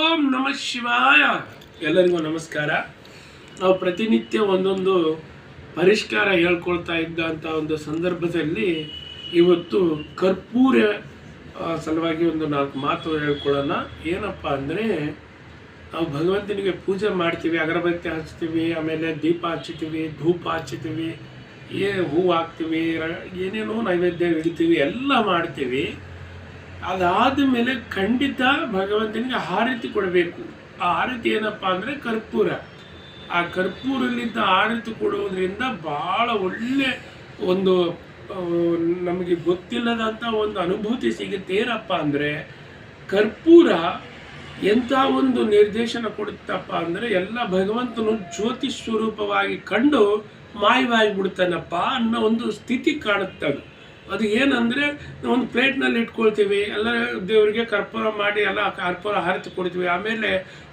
ಓಂ ನಮ ಶಿವಾಯ. ಎಲ್ಲರಿಗೂ ನಮಸ್ಕಾರ. ನಾವು ಪ್ರತಿನಿತ್ಯ ಒಂದೊಂದು ಪರಿಷ್ಕಾರ ಹೇಳ್ಕೊಳ್ತಾ ಇದ್ದಂಥ ಒಂದು ಸಂದರ್ಭದಲ್ಲಿ ಇವತ್ತು ಕರ್ಪೂರ ಸಲುವಾಗಿ ಒಂದು ನಾಲ್ಕು ಮಾತು ಹೇಳ್ಕೊಳ್ಳೋಣ. ಏನಪ್ಪ ಅಂದರೆ, ನಾವು ಭಗವಂತನಿಗೆ ಪೂಜೆ ಮಾಡ್ತೀವಿ, ಅಗರಬತ್ತಿ ಹಚ್ತೀವಿ, ಆಮೇಲೆ ದೀಪ ಹಚ್ತೀವಿ ಧೂಪ ಹಚ್ತೀವಿ ಏ ಹೂವು ಹಾಕ್ತೀವಿ ಏನೇನೋ ನೈವೇದ್ಯ ಇಡ್ತೀವಿ, ಎಲ್ಲ ಮಾಡ್ತೀವಿ. ಅದಾದ ಮೇಲೆ ಖಂಡಿತ ಭಗವಂತನಿಗೆ ಆರತಿ ಕೊಡಬೇಕು. ಆ ಆರತಿ ಏನಪ್ಪ ಅಂದರೆ ಕರ್ಪೂರ. ಆ ಕರ್ಪೂರಲ್ಲಿದ್ದ ಆರತಿ ಕೊಡುವುದರಿಂದ ಭಾಳ ಒಳ್ಳೆ ಒಂದು ನಮಗೆ ಗೊತ್ತಿಲ್ಲದಂಥ ಒಂದು ಅನುಭೂತಿ ಸಿಗುತ್ತೆ. ಏನಪ್ಪ ಅಂದರೆ ಕರ್ಪೂರ ಎಂಥ ಒಂದು ನಿರ್ದೇಶನ ಕೊಡುತ್ತಪ್ಪ ಅಂದರೆ ಎಲ್ಲ ಭಗವಂತನು ಜ್ಯೋತಿ ಸ್ವರೂಪವಾಗಿ ಕಂಡು ಮಾಯವಾಗಿ ಬಿಡ್ತಾನಪ್ಪ ಅನ್ನೋ ಒಂದು ಸ್ಥಿತಿ ಕಾಣುತ್ತೆ ಅದು ಏನಂದ್ರೆ ಒಂದು ಪ್ಲೇಟ್ನಲ್ಲಿ ಇಟ್ಕೊಳ್ತೀವಿ, ಎಲ್ಲ ದೇವರಿಗೆ ಕರ್ಪೂರ ಮಾಡಿ ಎಲ್ಲ ಕರ್ಪೂರ ಹರಿತು ಕೊಡ್ತೀವಿ. ಆಮೇಲೆ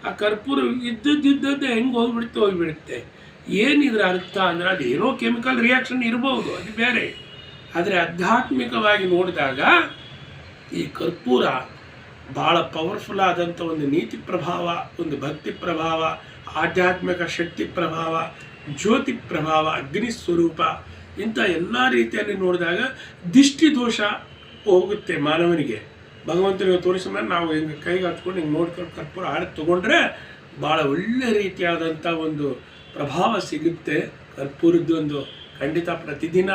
ಆ ಕರ್ಪೂರ ಇದ್ದದ್ದಿದ್ದದ್ದೇ ಹೆಂಗೆ ಹೋಗ್ಬಿಡುತ್ತೆ. ಹೋಗಿಬಿಡುತ್ತೆ ಏನಿದ್ರ ಅರ್ಥ ಅಂದರೆ ಅದು ಏನೋ ಕೆಮಿಕಲ್ ರಿಯಾಕ್ಷನ್ ಇರ್ಬೋದು, ಅದು ಬೇರೆ. ಆದರೆ ಆಧ್ಯಾತ್ಮಿಕವಾಗಿ ನೋಡಿದಾಗ ಈ ಕರ್ಪೂರ ಭಾಳ ಪವರ್ಫುಲ್ ಆದಂಥ ಒಂದು ನೀತಿ ಪ್ರಭಾವ, ಒಂದು ಭಕ್ತಿ ಪ್ರಭಾವ, ಆಧ್ಯಾತ್ಮಿಕ ಶಕ್ತಿ ಪ್ರಭಾವ, ಜ್ಯೋತಿ ಪ್ರಭಾವ, ಅಗ್ನಿ ಸ್ವರೂಪ ಇಂಥ ಎಲ್ಲ ರೀತಿಯಲ್ಲಿ ನೋಡಿದಾಗ ದಿಷ್ಟಿದೋಷ ಹೋಗುತ್ತೆ ಮಾನವನಿಗೆ. ಭಗವಂತನಿಗೆ ತೋರಿಸಿದ ಮೇಲೆ ನಾವು ಹಿಂಗೆ ಕೈಗೆ ಹತ್ಕೊಂಡು ಹಿಂಗೆ ನೋಡ್ಕೊಂಡು ಕರ್ಪೂರ ಹಾಡಿ ತೊಗೊಂಡ್ರೆ ಭಾಳ ಒಳ್ಳೆ ರೀತಿಯಾದಂಥ ಒಂದು ಪ್ರಭಾವ ಸಿಗುತ್ತೆ. ಕರ್ಪೂರದ್ದು ಒಂದು ಖಂಡಿತ ಪ್ರತಿದಿನ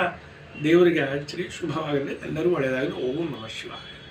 ದೇವರಿಗೆ ಹಚ್ಚಿರಿ ಶುಭವಾಗಲಿ. ಎಲ್ಲರೂ ಒಳ್ಳೆಯದಾಗಲಿ. ಓಂ ನಮಃ ಶಿವಾಯ.